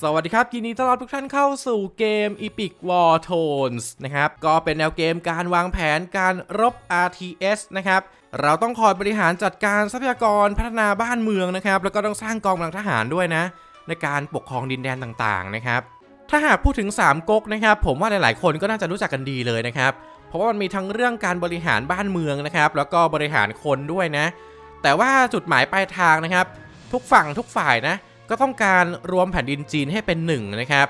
สวัสดีครับยินดีต้อนรับทุกท่านเข้าสู่เกม Epic War Tones นะครับ ก็เป็นแนวเกมการวางแผนการรบ RTS นะครับ เราต้องคอยบริหารจัดการทรัพยากรพัฒนาบ้านเมืองนะครับ แล้วก็ต้องสร้างกองกำลังทหารด้วยนะ ในการปกครองดินแดนต่างๆนะครับ ถ้าหากพูดถึง 3ก๊กนะครับ ผมว่าหลายๆคนก็น่าจะรู้จักกันดีเลยนะครับ เพราะว่ามันมีทั้งเรื่องการบริหารบ้านเมืองนะครับ แล้วก็บริหารคนด้วยนะ แต่ว่าจุดหมายปลายทางนะครับ ทุกฝั่งทุกฝ่ายนะ ก็ต้องการรวมแผ่นดินจีนให้เป็นหนึ่งนะครับ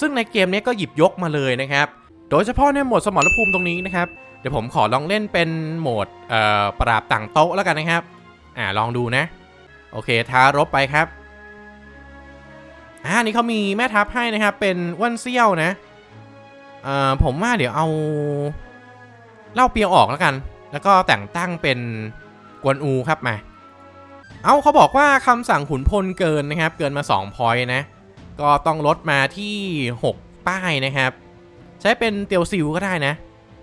ซึ่งในเกมนี้ก็หยิบยกมาเลยนะครับ โดยเฉพาะในโหมดสมรภูมิตรงนี้นะครับ เดี๋ยวผมขอลองเล่นเป็นโหมดปราบต่างโต๊ะแล้วกันนะครับ อ่าลองดูนะ โอเคท้ารบไปครับอ่านี่เขามีแม่ทัพให้นะครับ เป็นอ้วนเซี่ยวนะเอ่อผมว่าเดี๋ยวเอาเล่าเปียวออกแล้วกัน แล้วก็แต่งตั้งเป็นกวนอูครับมา เอาเขาบอกว่าคำสั่งขุนพลเกินนะครับ เกินมา2พอยต์นะ ก็ต้องลดมาที่ 6 ป้ายนะครับ ใช้เป็นเตียวซิลก็ได้นะ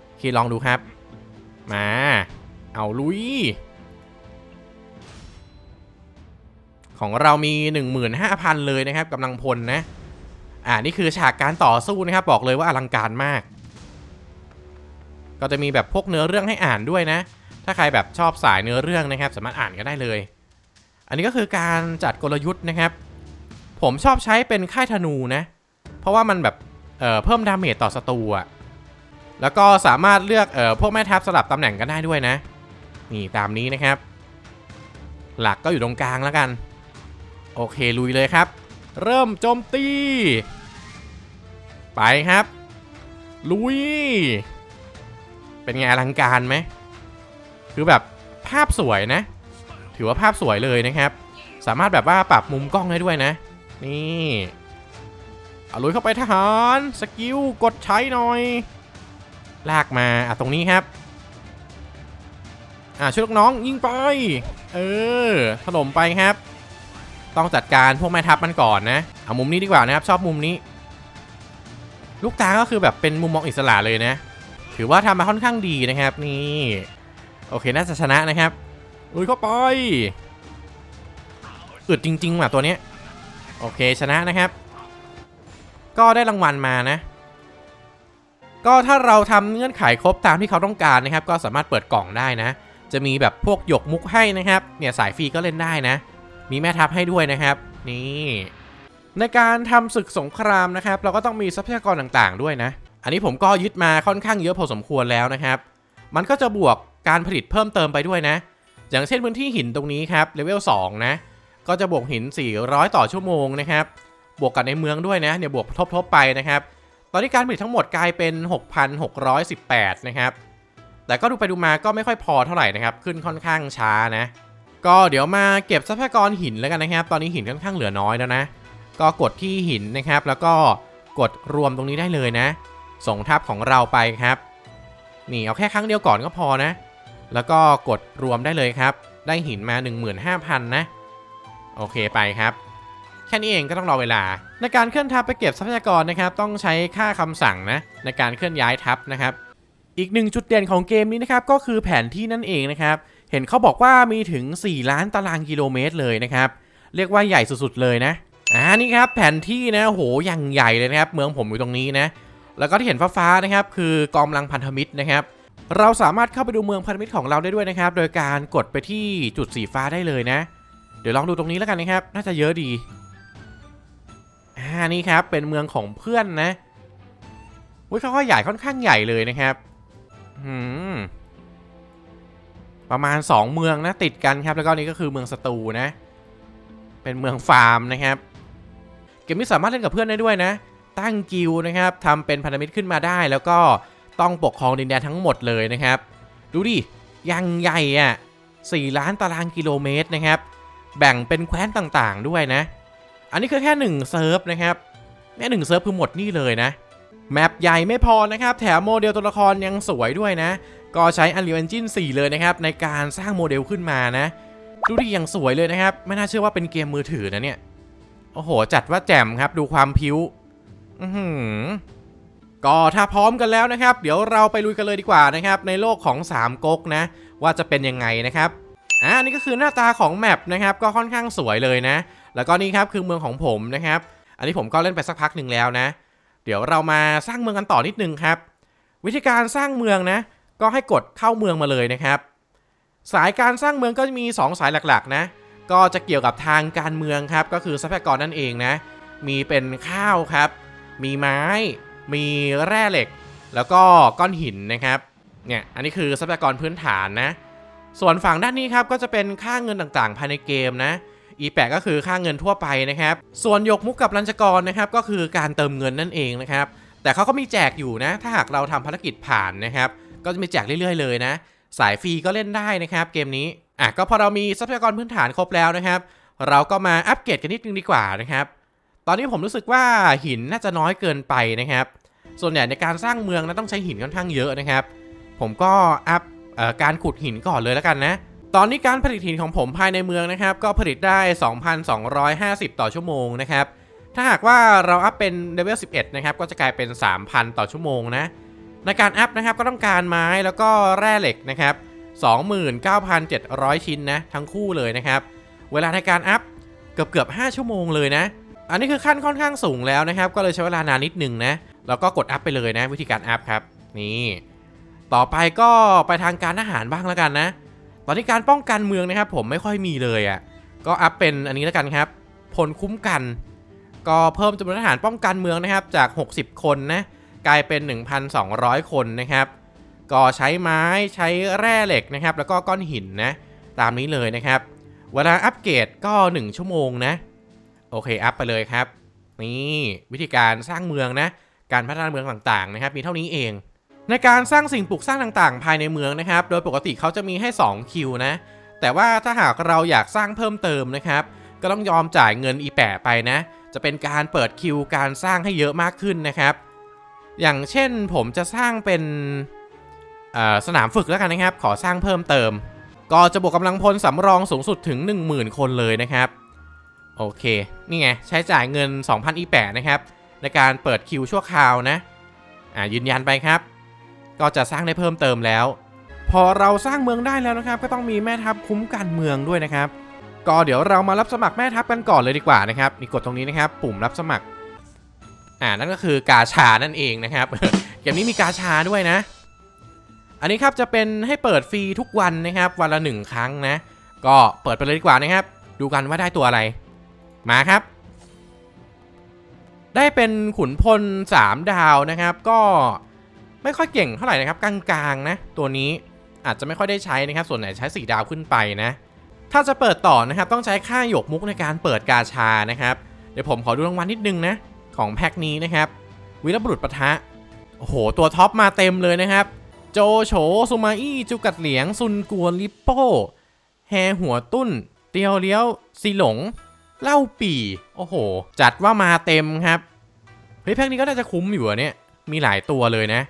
โอเคลองดูครับ มา เอาลุย ของเรามี 15,000 เลยนะครับกำลังพลนะ อ่านี่คือฉากการต่อสู้นะครับ บอกเลยว่าอลังการมาก ก็จะมีแบบพวกเนื้อเรื่องให้อ่านด้วยนะ ถ้าใครแบบชอบสายเนื้อเรื่องนะครับ สามารถอ่านก็ได้เลย อันนี้ก็คือการจัดกลยุทธ์นะครับ ผมชอบใช้เป็นค่ายธนูนะ เพราะว่ามันแบบเเพิ่มดาเมจต่อศัตรูอะแล้วก็สามารถเลือกออพวกแม่ทัพสลับตำแหน่งกันได้ด้วยนะ นี่ตามนี้นะครับ หลักก็อยู่ตรงกลางแล้วกัน โอเคลุยเลยครับ เริ่มโจมตี ไปครับ ลุย เป็นไงอลังการไหม คือแบบภาพสวยนะ ถือว่าภาพสวยเลยนะครับ สามารถแบบว่าปรับมุมกล้องได้ด้วยนะ นี่เอาลุยเข้าไปทหารสกิลกดใช้หน่อย ลากมาอะตรงนี้ครับอะช่วยลูกน้องยิงไป เออถล่มไปครับ ต้องจัดการพวกแม่ทัพมันก่อนนะเอามุมนี้ดีกว่านะครับชอบมุมนี้ ลูกตาก็คือแบบเป็นมุมมองอิสระเลยนะ ถือว่าทำมาค่อนข้างดีนะครับนี่ โอเคน่าจะชนะนะครับ ลุยเข้าไปอึดจริงๆว่ะตัวเนี้ยโอเคชนะนะครับ ก็ได้รางวัลมานะ ก็ถ้าเราทำเงื่อนไขครบตามที่เขาต้องการนะครับ ก็สามารถเปิดกล่องได้นะ จะมีแบบพวกหยกมุกให้นะครับ เนี่ยสายฟรีก็เล่นได้นะ มีแม่ทัพให้ด้วยนะครับ นี่ในการทำศึกสงครามนะครับ เราก็ต้องมีทรัพยากรต่างๆด้วยนะ อันนี้ผมก็ยึดมาค่อนข้างเยอะพอสมควรแล้วนะครับ มันก็จะบวกการผลิตเพิ่มเติมไปด้วยนะ อย่างเช่นพื้นที่หินตรงนี้ครับเลเวล2นะก็จะบวกหิน 400 ต่อชั่วโมงนะครับบวกกันในเมืองด้วยนะเนี่ยบวกทบๆไปนะครับ ตอนนี้การผลิตทั้งหมดกลายเป็น 6,618 นะครับ แต่ก็ดูไปดูมาก็ไม่ค่อยพอเท่าไหร่นะครับ ขึ้นค่อนข้างช้านะ ก็เดี๋ยวมาเก็บทรัพยากรหินแล้วกันนะครับ ตอนนี้หินค่อนข้างเหลือน้อยแล้วนะ ก็กดที่หินนะครับ แล้วก็กดรวมตรงนี้ได้เลยนะ ส่งทัพของเราไปครับ นี่เอาแค่ครั้งเดียวก่อนก็พอนะ แล้วก็กดรวมได้เลยครับ ได้หินมา 15,000 นะ โอเคไปครับ แค่นี้เองก็ต้องรอเวลา ในการเคลื่อนทัพไปเก็บทรัพยากรนะครับ ต้องใช้ค่าคำสั่งนะ ในการเคลื่อนย้ายทัพนะครับ อีกหนึ่งจุดเด่นของเกมนี้นะครับ ก็คือแผนที่นั่นเองนะครับ เห็นเขาบอกว่ามีถึง 4 ล้านตารางกิโลเมตรเลยนะครับ เรียกว่าใหญ่สุดๆเลยนะ อ่า นี่ครับแผนที่นะโหอย่างใหญ่เลยนะครับ เมืองผมอยู่ตรงนี้นะ แล้วก็ที่เห็นฟ้าๆนะครับ คือกองกำลังพันธมิตรนะครับ เราสามารถเข้าไปดูเมืองพันธมิตรของเราได้ด้วยนะครับ โดยการกดไปที่จุดสีฟ้าได้เลยนะ เดี๋ยวลองดูตรงนี้แล้วกันนะครับ น่าจะเยอะดี อ่า นี่ครับ เป็นเมืองของเพื่อนนะอุ้ยเขาก็ใหญ่ค่อนข้างใหญ่เลยนะครับหืมประมาณ 2 เมืองนะติดกันครับ แล้วก็นี่ก็คือเมืองสตูนะ เป็นเมืองฟาร์มนะครับ เกมนี้สามารถเล่นกับเพื่อนได้ด้วยนะ ตั้งกิลนะครับทำเป็นพันธมิตรขึ้นมาได้แล้วก็ ต้องปกครองดินแดนทั้งหมดเลยนะครับ ดูดิยังใหญ่อะ4ล้านตารางกิโลเมตรนะครับ แบ่งเป็นแคว้นต่างๆด้วยนะ อันนี้คือแค่1เซิร์ฟนะครับแค่หนึ่งเซิร์ฟคือหมดนี่เลยนะ แมปใหญ่ไม่พอนะครับ แถมโมเดลตัวละครยังสวยด้วยนะ ก็ใช้ Unreal Engine 4 เลยนะครับ ในการสร้างโมเดลขึ้นมานะ ดูดิยังสวยเลยนะครับ ไม่น่าเชื่อว่าเป็นเกมมือถือนะเนี่ย โอ้โห จัดว่าแจ่มครับ ดูความพิ้ว อือหือ ก็ถ้าพร้อมกันแล้วนะครับ เดี๋ยวเราไปลุยกันเลยดีกว่านะครับ ในโลกของ3ก๊กนะ ว่าจะเป็นยังไงนะครับอ่านี่ก็คือหน้าตาของแมปนะครับก็ค่อนข้างสวยเลยนะ แล้วก็นี่ครับคือเมืองของผมนะครับ อันนี้ผมก็เล่นไปสักพักหนึ่งแล้วนะ เดี๋ยวเรามาสร้างเมืองกันต่อนิดนึงครับ วิธีการสร้างเมืองนะ ก็ให้กดเข้าเมืองมาเลยนะครับ สายการสร้างเมืองก็จะมี 2 สายหลักๆนะ ก็จะเกี่ยวกับทางการเมืองครับ ก็คือทรัพยากรนั่นเองนะ มีเป็นข้าวครับ มีไม้ มีแร่เหล็ก แล้วก็ก้อนหินนะครับ เนี่ย อันนี้คือทรัพยากรพื้นฐานนะ ส่วนฝั่งด้านนี้ครับก็จะเป็นค่าเงินต่างๆ ภายในเกมนะอีแปก็คือค่าเงินทั่วไปนะครับ ส่วนยกมุกกับรัญจกรนะครับก็คือการเติมเงินนั่นเองนะครับ แต่เขาก็มีแจกอยู่นะ ถ้าหากเราทำภารกิจผ่านนะครับ ก็จะมีแจกเรื่อยๆ เลยนะ สายฟรีก็เล่นได้นะครับเกมนี้ อะก็พอเรามีทรัพยากรพื้นฐานครบแล้วนะครับ เราก็มาอัปเกรดกันนิดนึงดีกว่านะครับ ตอนนี้ผมรู้สึกว่าหินน่าจะน้อยเกินไปนะครับ ส่วนใหญ่ในการสร้างเมืองนะต้องใช้หินค่อนข้างเยอะนะครับ ผมก็อัพอการขุดหินก่อนเลยแล้วกันนะ ตอนนี้การผลิตหินของผมภายในเมืองนะครับ ก็ผลิตได้ 2,250 ต่อชั่วโมงนะครับ ถ้าหากว่าเราอัพเป็นเลเวล 11 นะครับ ก็จะกลายเป็น 3,000 ต่อชั่วโมงนะ ในการอัพนะครับก็ต้องการไม้แล้วก็แร่เหล็กนะครับ 29,700 ชิ้นนะทั้งคู่เลยนะครับ เวลาในการอัพเกือบเกือบ5ชั่วโมงเลยนะ อันนี้คือขั้นค่อนข้างสูงแล้วนะครับ ก็เลยใช้เวลานานนิดนึงนะ แล้วก็กดอัพไปเลยนะวิธีการอัพครับ นี่ ต่อไปก็ไปทางการทหารบ้างแล้วกันนะ ตอนนี้การป้องกันเมืองนะครับ ผมไม่ค่อยมีเลยอะ่ะ ก็อัพเป็นอันนี้แล้วกันครับพลคุ้มกัน ก็เพิ่มจำนวนทหารป้องกันเมืองนะครับ จาก 60 คนนะ กลายเป็น 1,200 คนนะครับ ก็ใช้ไม้ใช้แร่เหล็กนะครับ แล้วก็ก้อนหินนะ ตามนี้เลยนะครับ เวลาอัปเกรดก็ 1 ชั่วโมงนะ โอเค อัพไปเลยครับ นี่วิธีการสร้างเมืองนะ การพัฒนาเมืองต่างๆนะครับ มีเท่านี้เอง ในการสร้างสิ่งปลูกสร้างต่างๆ ภายในเมืองนะครับ โดยปกติเขาจะมีให้ 2 คิวนะ แต่ว่าถ้าหากเราอยากสร้างเพิ่มเติมนะครับ ก็ต้องยอมจ่ายเงินอีแปะไปนะ จะเป็นการเปิดคิวการสร้างให้เยอะมากขึ้นนะครับ อย่างเช่นผมจะสร้างเป็นสนามฝึกแล้วกันนะครับ ขอสร้างเพิ่มเติม ก็จะบวกกำลังพลสำรองสูงสุดถึง 10,000 คนเลยนะครับ โอเค นี่ไง ใช้จ่ายเงิน 2,000อีแปะนะครับ ในการเปิดคิวชั่วคราวนะ อ่ายืนยันไปครับ ก็จะสร้างได้เพิ่มเติมแล้ว พอเราสร้างเมืองได้แล้วนะครับ ก็ต้องมีแม่ทัพคุ้มกันเมืองด้วยนะครับ ก็เดี๋ยวเรามารับสมัครแม่ทัพกันก่อนเลยดีกว่านะครับนี่กดตรงนี้นะครับ ปุ่มรับสมัคร อ่านั่นก็คือกาชานั่นเองนะครับเกมนี้มีกาชาด้วยนะ อันนี้ครับจะเป็นให้เปิดฟรีทุกวันนะครับ วันละหนึ่งครั้งนะ ก็เปิดไปเลยดีกว่านะครับ ดูกันว่าได้ตัวอะไร มาครับ ได้เป็นขุนพล 3 ดาวนะครับ ก็ไม่ค่อยเก่งเท่าไหร่นะครับ กลางๆนะ ตัวนี้อาจจะไม่ค่อยได้ใช้นะครับ ส่วนไหนใช้ 4 ดาวขึ้นไปนะ ถ้าจะเปิดต่อนะครับ ต้องใช้ค่าหยกมุกในการเปิดกาชานะครับ เดี๋ยวผมขอดูรางวัลนิดนึงนะ ของแพ็คนี้นะครับ วิรบุรุษปะทะ โอ้โห ตัวท็อปมาเต็มเลยนะครับ โจโฉซูมาอี้จุกัดเหลียง ซุนกวนลิปโป้ แฮหัวตุ้น เตียวเลี้ยวซีหลง เล่าปี่ โอ้โห จัดว่ามาเต็มครับ เฮ้ยแพ็คนี้ก็น่าจะคุ้มอยู่อะเนี่ย มีหลายตัวเลยนะ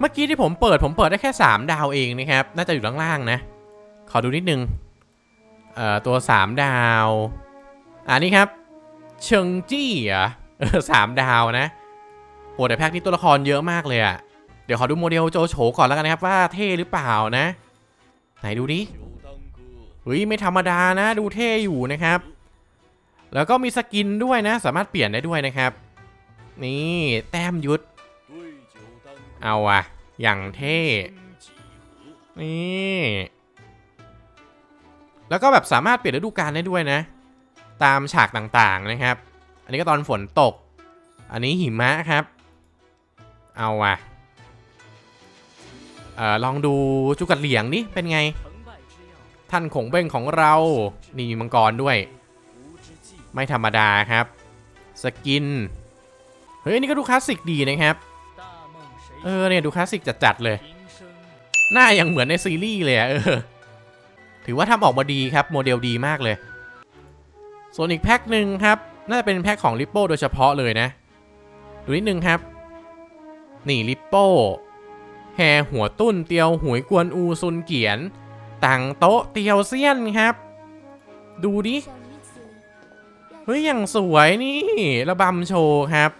เมื่อกี้ที่ผมเปิดผมเปิดได้แค่ 3 ดาวเองนะครับ น่าจะอยู่ล่างๆนะ ขอดูนิดนึง เอ่อ ตัว 3 ดาวอ่านี่ครับ เชิงจี้อะสามดาวนะโหแต่แพ็คนี้ตัวละครเยอะมากเลยอะเดี๋ยวขอดูโมเดลโจโฉก่อนแล้วกันนะครับว่าเท่หรือเปล่านะ ไหนดูดิเฮ้ยไม่ธรรมดานะ ดูเท่อยู่นะครับ แล้วก็มีสกินด้วยนะ สามารถเปลี่ยนได้ด้วยนะครับ นี่แต้มยุทธเอาอะอย่างเท่ นี่ แล้วก็แบบสามารถเปลี่ยนฤดูกาลได้ด้วยนะ ตามฉากต่างๆนะครับ อันนี้ก็ตอนฝนตก อันนี้หิมะครับ เอาว่ะเอ่อลองดูจุกัดเหลียงนี่เป็นไง ท่านขงเบ้งของเรา นี่มีมังกรด้วย ไม่ธรรมดาครับ สกิน เฮ้ย นี่ก็ดูคลาสสิกดีนะครับ เออเนี่ยดูคลาสสิกจัดๆเลย หน้ายังเหมือนในซีรีส์เลยเออ ถือว่าทำออกมาดีครับ โมเดลดีมากเลย ส่วนอีกแพ็คหนึ่งครับ น่าจะเป็นแพ็คของลิปโป้โดยเฉพาะเลยนะ ดูนิดนึงครับ นี่ลิปโป้แฮหัวตุ้นเตียวหวยกวนอูซุนเกียนต่างโต๊ะเตียวเซียนครับ ดูดิ เฮ้ยอย่างสวยนี่ระบำโชว์ครับ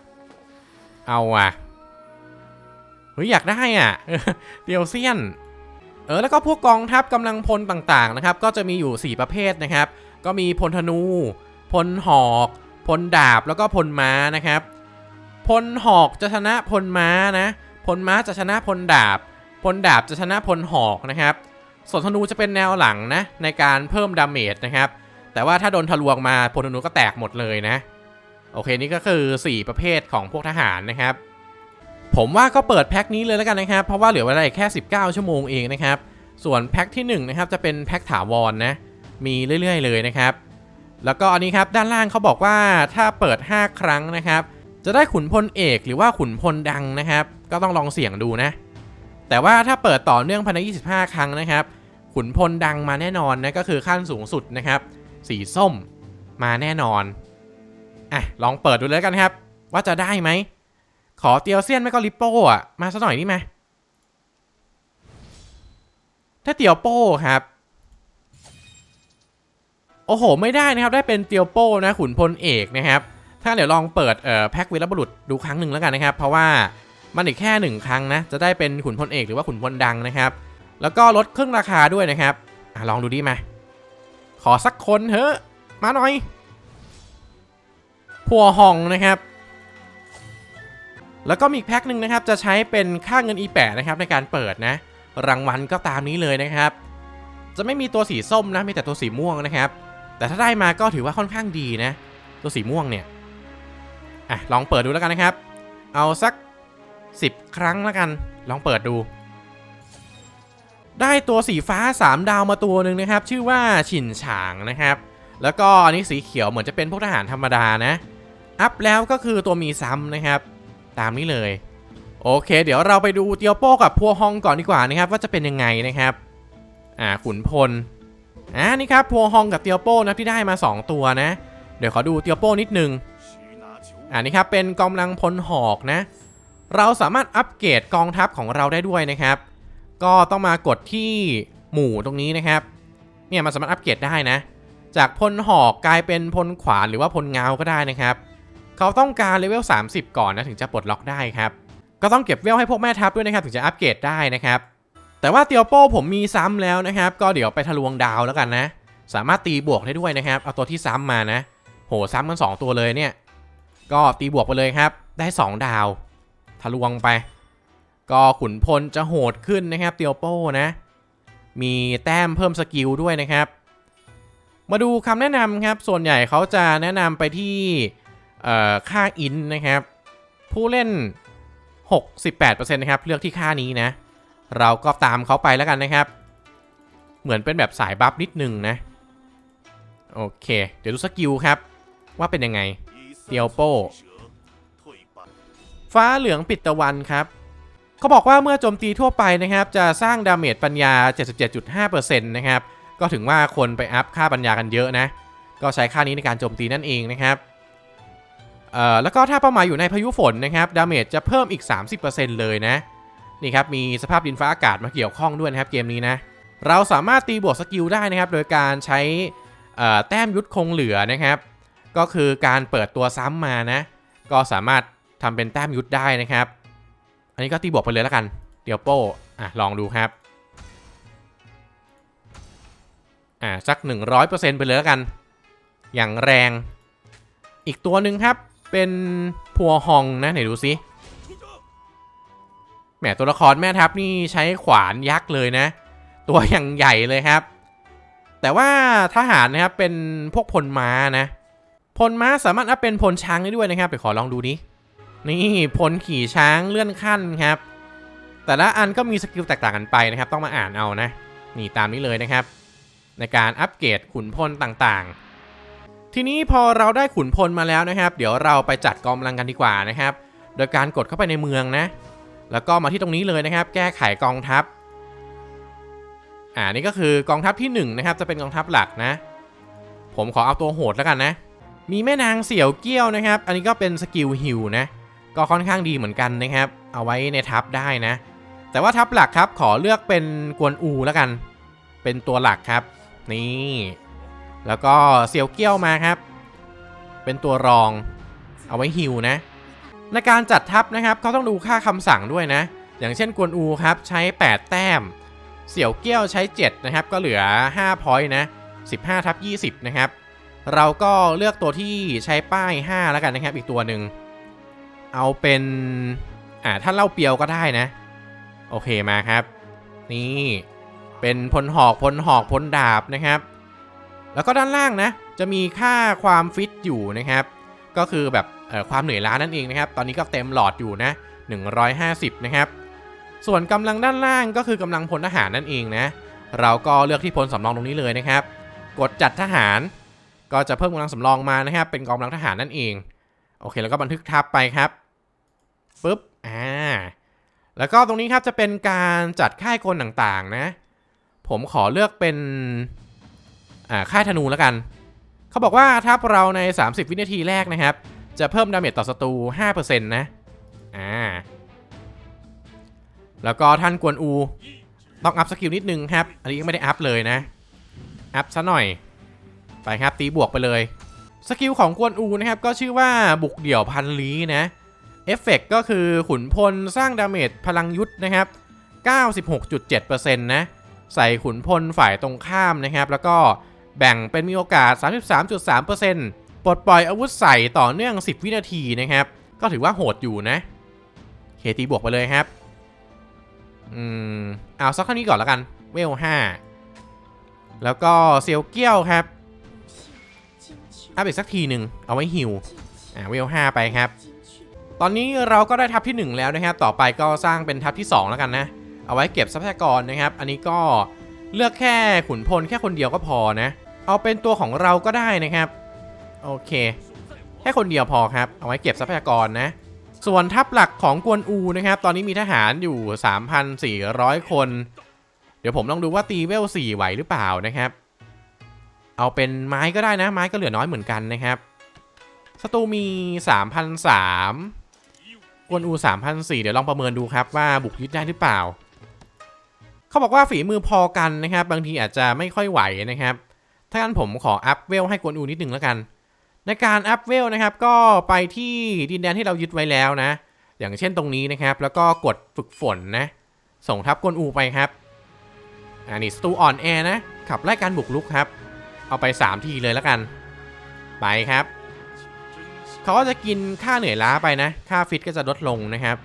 เอาอะเฮ้ยอยากได้อะเตียวเซียน เออแล้วก็พวกกองทัพกำลังพลต่างๆนะครับ ก็จะมีอยู่ 4 ประเภทนะครับ ก็มีพลธนู พลหอก พลดาบแล้วก็พลม้านะครับ พลหอกจะชนะพลม้านะ พลม้าจะชนะพลดาบ พลดาบจะชนะพลหอกนะครับส่วนธนูจะเป็นแนวหลังนะในการเพิ่มดาเมจนะครับ แต่ว่าถ้าโดนทะลวงมาพลธนูก็แตกหมดเลยนะ โอเคนี่ก็คือ 4 ประเภทของพวกทหารนะครับ ผมว่าก็เปิดแพ็คนี้เลยแล้วกันนะครับ เพราะว่าเหลือเวลาแค่ 19 ชั่วโมงเองนะครับ ส่วนแพ็คที่1นะครับจะเป็นแพ็คถาวรนะ มีเรื่อยๆ เลยนะครับ แล้วก็อันนี้ครับด้านล่างเขาบอกว่าถ้าเปิด 5 ครั้งนะครับ จะได้ขุนพลเอกหรือว่าขุนพลดังนะครับ ก็ต้องลองเสี่ยงดูนะ แต่ว่าถ้าเปิดต่อเนื่องภายใน 25 ครั้งนะครับ ขุนพลดังมาแน่นอนนะก็คือขั้นสูงสุดนะครับ สีส้มมาแน่นอนอะลองเปิดดูเลยแล้วกันครับ ว่าจะได้ไหม ขอเตียวเซียนไม่ก็ลิปโป้อะมาสักหน่อยนี่ไหมถ้าเตียวโป้ครับ โอ้โห ไม่ได้นะครับ ได้เป็นเตียวโป้นะขุนพลเอกนะครับ ถ้าเดี๋ยวลองเปิดเอ่อแพ็กวีรบุรุษดูครั้งหนึ่งแล้วกันนะครับ เพราะว่ามันอีกแค่หนึ่งครั้งนะ จะได้เป็นขุนพลเอกหรือว่าขุนพลดังนะครับ แล้วก็ลดครึ่งราคาด้วยนะครับอลองดูดิมาข อสักคนเถอะ มาหน่อย พัวหองนะครับ แล้วก็มีอีกแพ็คหนึ่งนะครับ จะใช้เป็นค่าเงิน e8 นะครับในการเปิดนะ รางวัลก็ตามนี้เลยนะครับ จะไม่มีตัวสีส้มนะ มีแต่ตัวสีม่วงนะครับ แต่ถ้าได้มาก็ถือว่าค่อนข้างดีนะ ตัวสีม่วงเนี่ย อะ ลองเปิดดูแล้วกันนะครับ เอาสัก 10 ครั้งแล้วกัน ลองเปิดดู ได้ตัวสีฟ้า 3 ดาวมาตัวหนึ่งนะครับ ชื่อว่าฉินฉางนะครับ แล้วก็อันนี้สีเขียวเหมือนจะเป็นพวกทหารธรรมดานะ อัพแล้วก็คือตัวมีซ้ำนะครับ ตามนี้เลย โอเค เดี๋ยวเราไปดูเตียวโป้กับพัวฮองก่อนดีกว่านะครับ ว่าจะเป็นยังไงนะครับ อ่าขุนพล อ่านี่ครับพัวฮองกับเตียวโป้นะที่ได้มา 2 ตัวนะ เดี๋ยวขอดูเตียวโป้นิดนึง อ่านี่ครับเป็นกองลังพลหอกนะ เราสามารถอัปเกรดกองทัพของเราได้ด้วยนะครับ ก็ต้องมากดที่หมู่ตรงนี้นะครับ เนี่ยมันสามารถอัปเกรดได้นะ จากพลหอกกลายเป็นพลขวานหรือว่าพลเงาก็ได้นะครับ เขาต้องการเลเวล 30 ก่อนนะถึงจะปลดล็อกได้ครับ ก็ต้องเก็บเวลให้พวกแม่ทัพด้วยนะครับ ถึงจะอัปเกรดได้นะครับ แต่ว่าเตียวโป้ผมมีซ้ำแล้วนะครับ ก็เดี๋ยวไปทะลวงดาวแล้วกันนะ สามารถตีบวกได้ด้วยนะครับ เอาตัวที่ซ้ำมานะ โหซ้ำกัน 2 ตัวเลยเนี่ย ก็ตีบวกไปเลยครับ ได้ 2 ดาว ทะลวงไป ก็ขุนพลจะโหดขึ้นนะครับเตียวโป้นะ มีแต้มเพิ่มสกิลด้วยนะครับ มาดูคำแนะนำครับ ส่วนใหญ่เขาจะแนะนำไปที่ค่าอินนะครับ ผู้เล่น 68%นะครับ เลือกที่ค่านี้นะ เราก็ตามเขาไปแล้วกันนะครับ เหมือนเป็นแบบสายบัฟนิดนึงนะ โอเค เดี๋ยวดูสกิลครับ ว่าเป็นยังไงเตียวโป้ฟ้าเหลืองปิดตะวันครับ เขาบอกว่าเมื่อโจมตีทั่วไปนะครับ จะสร้างดาเมจปัญญา 77.5%นะครับ ก็ถึงว่าคนไปอัพค่าปัญญากันเยอะนะ ก็ใช้ค่านี้ในการโจมตีนั่นเองนะครับเอ่อแล้วก็ถ้าเป้าหมายอยู่ในพายุฝนนะครับดาเมจจะเพิ่มอีก 30%เลยนะ นี่ครับมีสภาพดินฟ้าอากาศมาเกี่ยวข้องด้วยนะครับเกมนี้นะ เราสามารถตีบวกสกิลได้นะครับ โดยการใช้แต้มยุทธคงเหลือนะครับ ก็คือการเปิดตัวซ้ำมานะ ก็สามารถทำเป็นแต้มยุทธได้นะครับ อันนี้ก็ตีบวกไปเลยแล้วกัน เดี๋ยวโป้อะลองดูครับอ่าสัก 100%ไปเลยแล้วกัน อย่างแรง อีกตัวหนึ่งครับเป็นพัวฮองนะไหนดูสิแหมตัวละครแม่ทัพนี่ใช้ขวานยักษ์เลยนะ ตัวอย่างใหญ่เลยครับ แต่ว่าทหารนะครับเป็นพวกพลม้านะ พลม้าสามารถอัพเป็นพลช้างได้ด้วยนะครับเดี๋ยวขอลองดูนี้ นี่พลขี่ช้างเลื่อนขั้นครับ แต่ละอันก็มีสกิลแตกต่างกันไปนะครับ ต้องมาอ่านเอานะ นี่ตามนี้เลยนะครับ ในการอัปเกรดขุนพลต่างๆ ทีนี้พอเราได้ขุนพลมาแล้วนะครับ เดี๋ยวเราไปจัดกองกำลังกันดีกว่านะครับ โดยการกดเข้าไปในเมืองนะ แล้วก็มาที่ตรงนี้เลยนะครับ แก้ไขกองทัพ อ่านี่ก็คือกองทัพที่1นะครับ จะเป็นกองทัพหลักนะ ผมขอเอาตัวโหดแล้วกันนะ มีแม่นางเสี่ยวเกี้ยวนะครับ อันนี้ก็เป็นสกิลฮิวนะ ก็ค่อนข้างดีเหมือนกันนะครับ เอาไว้ในทัพได้นะ แต่ว่าทัพหลักครับขอเลือกเป็นกวนอูแล้วกัน เป็นตัวหลักครับ นี่ แล้วก็เซียวเกี้ยวมาครับ เป็นตัวรอง เอาไว้ฮิวนะ ในการจัดทัพนะครับเขาต้องดูค่าคำสั่งด้วยนะ อย่างเช่นกวนอูครับใช้ 8 แต้ม เสี่ยวเกี้ยวใช้ 7 นะครับ ก็เหลือ5พอยต์นะ 15ทับ20 นะครับ เราก็เลือกตัวที่ใช้ป้าย 5 แล้วกันนะครับ อีกตัวหนึ่ง เอาเป็น อ่าถ้าเล่าเปียวก็ได้นะ โอเคมาครับ นี่เป็นพลหอกพลหอกพลดาบนะครับ แล้วก็ด้านล่างนะ จะมีค่าความฟิตอยู่นะครับ ก็คือแบบเอ่อความเหนื่อยล้านั่นเองนะครับ ตอนนี้ก็เต็มหลอดอยู่นะ 150 นะครับ ส่วนกำลังด้านล่างก็คือกำลังพลทหารนั่นเองนะ เราก็เลือกที่พลสำรองตรงนี้เลยนะครับ กดจัดทหาร ก็จะเพิ่มกำลังสำรองมานะครับ เป็นกองกำลังทหารนั่นเอง โอเค แล้วก็บันทึกทับไปครับปุ๊บอ่าแล้วก็ตรงนี้ครับจะเป็นการจัดค่ายคนต่างๆนะ ผมขอเลือกเป็นอ่าค่ายธนูแล้วกัน เขาบอกว่าถ้าเราใน 30 วินาทีแรกนะครับ จะเพิ่มดาเมจต่อศัตรู5%นะอ่าแล้วก็ท่านกวนอูต้องอัพสกิลนิดนึงครับ อันนี้ยังไม่ได้อัพเลยนะ อัพซะหน่อย ไปครับตีบวกไปเลย สกิลของกวนอูนะครับก็ชื่อว่าบุกเดี่ยวพันลี้นะเอฟเฟกก็คือขุนพลสร้างดาเมจพลังยุทธนะครับ 96.7%นะใส่ขุนพลฝ่ายตรงข้ามนะครับ แล้วก็แบ่งเป็นมีโอกาส 33.3%ปลดปล่อยอาวุธใส่ต่อเนื่อง 10 วินาทีนะครับ ก็ถือว่าโหดอยู่นะเคตีบวกไปเลยครับ อืม เอาสักเท่านี้ก่อนแล้วกัน เวล 5 แล้วก็เซียวเกี้ยวครับ อัพอีกสักทีหนึ่งเอาไว้ฮิวอ่าเวล5ไปครับ ตอนนี้เราก็ได้ทัพที่ 1 แล้วนะครับ ต่อไปก็สร้างเป็นทัพที่ 2 แล้วกันนะ เอาไว้เก็บทรัพยากรนะครับ อันนี้ก็เลือกแค่ขุนพลแค่คนเดียวก็พอนะ เอาเป็นตัวของเราก็ได้นะครับ โอเค แค่คนเดียวพอครับ เอาไว้เก็บทรัพยากรนะ ส่วนทัพหลักของกวนอูนะครับ ตอนนี้มีทหารอยู่ 3,400 คน เดี๋ยวผมลองดูว่าตีเวล4ไหวหรือเปล่านะครับ เอาเป็นไม้ก็ได้นะ ไม้ก็เหลือน้อยเหมือนกันนะครับศัตรูมี 3,003กวนอู3,004เดี๋ยวลองประเมินดูครับว่าบุกยึดได้หรือเปล่า เขาบอกว่าฝีมือพอกันนะครับ บางทีอาจจะไม่ค่อยไหวนะครับ ถ้างั้นผมขออัพเวลให้กวนอูนิดหนึ่งแล้วกัน ในการอัพเวลนะครับ ก็ไปที่ดินแดนที่เรายึดไว้แล้วนะ อย่างเช่นตรงนี้นะครับ แล้วก็กดฝึกฝนนะ ส่งทัพกวนอูไปครับอันนี้สตูอ่อนแอนะ ขับไล่การบุกลุกครับ เอาไป 3 ทีเลยแล้วกัน ไปครับ เขาก็จะกินค่าเหนื่อยล้าไปนะ ค่าฟิตก็จะลดลงนะครับ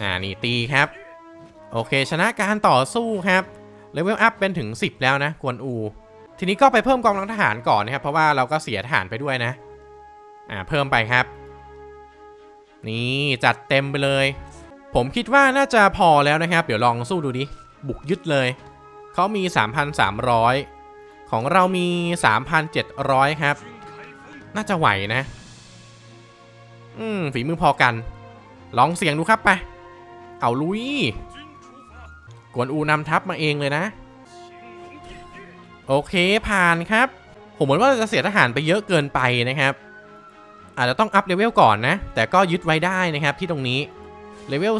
อ่านี่ตีครับ โอเค ชนะการต่อสู้ครับเลเวลอัพเป็นถึง 10 แล้วนะกวนอู ทีนี้ก็ไปเพิ่มกองกำลังทหารก่อนนะครับ เพราะว่าเราก็เสียทหารไปด้วยนะ อ่าเพิ่มไปครับ นี่จัดเต็มไปเลย ผมคิดว่าน่าจะพอแล้วนะครับ เดี๋ยวลองสู้ดูดิ บุกยึดเลย เขามี 3,300 ของเรามี 3,700 ครับ น่าจะไหวนะ อืม ฝีมือพอกัน ลองเสี่ยงดูครับไป เอาลุย กวนอูนำทัพมาเองเลยนะ โอเคผ่านครับ ผมเหมือนว่าเราจะเสียทหารไปเยอะเกินไปนะครับ อาจจะต้องอัพเลเวลก่อนนะ แต่ก็ยึดไว้ได้นะครับที่ตรงนี้ เลเวล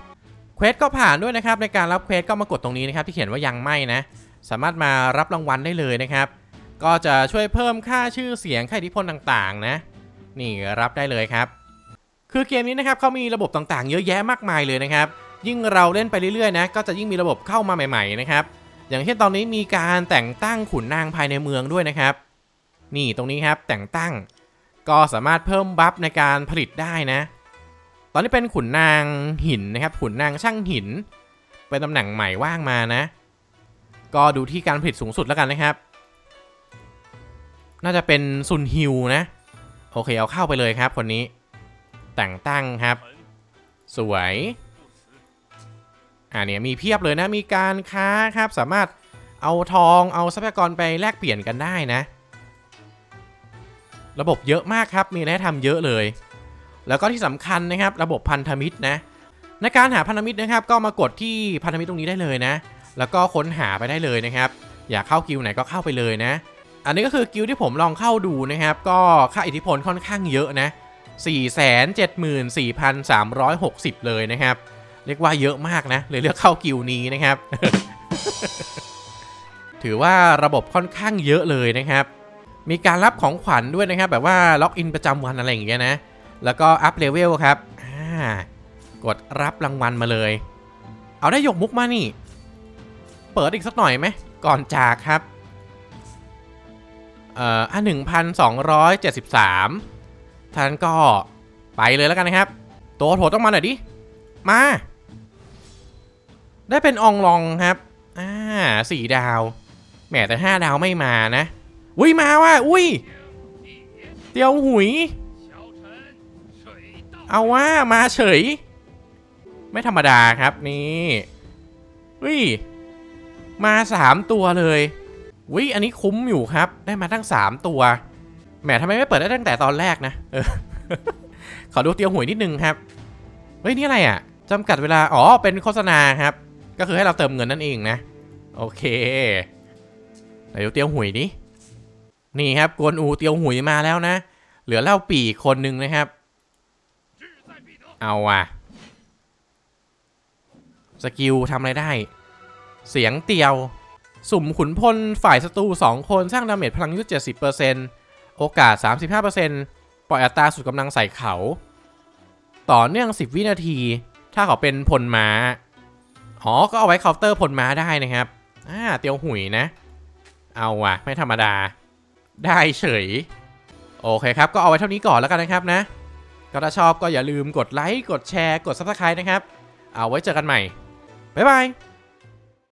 4เควสก็ผ่านด้วยนะครับในการรับเควสก็มากดตรงนี้นะครับที่เขียนว่ายังไม่นะ สามารถมารับรางวัลได้เลยนะครับ ก็จะช่วยเพิ่มค่าชื่อเสียงค่าอิทธิพลต่างๆ นะ นี่รับได้เลยครับ คือเกมนี้นะครับเขามีระบบต่างๆ เยอะแยะมากมายเลยนะครับ ยิ่งเราเล่นไปเรื่อยๆนะก็จะยิ่งมีระบบเข้ามาใหม่ ๆ นะครับ อย่างเช่นตอนนี้มีการแต่งตั้งขุนนางภายในเมืองด้วยนะครับ นี่ตรงนี้ครับแต่งตั้ง ก็สามารถเพิ่มบัฟในการผลิตได้นะ ตอนนี้เป็นขุนนางหินนะครับ ขุนนางช่างหินเป็นตำแหน่งใหม่ว่างมานะ ก็ดูที่การผลิตสูงสุดแล้วกันนะครับ น่าจะเป็นซุนฮิวนะ โอเคเอาเข้าไปเลยครับคนนี้ แต่งตั้งครับ สวยอ่าเนี่ยมีเพียบเลยนะ มีการค้าครับ สามารถเอาทองเอาทรัพยากรไปแลกเปลี่ยนกันได้นะ ระบบเยอะมากครับ มีอะไรให้ทำเยอะเลย แล้วก็ที่สำคัญนะครับ ระบบพันธมิตรนะ ในการหาพันธมิตรนะครับ ก็มากดที่พันธมิตรตรงนี้ได้เลยนะ แล้วก็ค้นหาไปได้เลยนะครับ อยากเข้ากิลไหนก็เข้าไปเลยนะ อันนี้ก็คือกิลที่ผมลองเข้าดูนะครับ ก็ค่าอิทธิพลค่อนข้างเยอะนะ 474,360 เลยนะครับ เรียกว่าเยอะมากนะ เลยเลือกเข้ากิลนี้นะครับ ถือว่าระบบค่อนข้างเยอะเลยนะครับ มีการรับของขวัญด้วยนะครับ แบบว่าล็อกอินประจำวันอะไรอย่างเงี้ยนะ แล้วก็อัพเลเวลครับอ่ากดรับรางวัลมาเลย เอาได้หยกมุกมานี่ เปิดอีกสักหน่อยไหม ก่อนจากครับ เอ่ออะหนึ่งพันสองร้อยเจ็ดสิบสามท่านก็ไปเลยแล้วกันนะครับโตโถต้องมาหน่อยดิ มา ได้เป็นอองลองครับ อ่าสี่ดาว แหมแต่ห้าดาวไม่มานะ อุ้ยมาว่ะ อุ้ย เตียวหุย เอาว่ามาเฉย ไม่ธรรมดาครับนี่อุ้ย มาสามตัวเลยวิอันนี้คุ้มอยู่ครับ ได้มาตั้งสามตัว แหมทำไมไม่เปิดได้ตั้งแต่ตอนแรกนะเออขอดูเตียวหวยนิดนึงครับ เฮ้ย นี่อะไรอะจำกัดเวลา อ๋อ เป็นโฆษณาครับ ก็คือให้เราเติมเงินนั่นเองนะ โอเคไหนดูเตียวหวยดินี่ครับกวนอูเตียวหวยมาแล้วนะ เหลือเล่าปีอีกคนหนึ่งนะครับ เอาว่ะ สกิลทำอะไรได้ เสียงเตียว สุ่มขุนพลฝ่ายศัตรู2 คนสร้างดาเมจพลังยุทธ70%โอกาส 35%ปล่อยอัตราสุดกำลังใส่เขา ต่อเนื่อง 10 วินาที ถ้าเขาเป็นพลม้าอ๋อก็เอาไว้เคาน์เตอร์พลม้าได้นะครับอ่าเตียวหุยนะ เอาว่ะ ไม่ธรรมดา ได้เฉย โอเคครับ ก็เอาไว้เท่านี้ก่อนแล้วกันนะครับนะ ก็ถ้าชอบก็อย่าลืมกดไลค์ กดแชร์ กด Subscribe นะครับ เอาไว้เจอกันใหม่ บ๊ายบาย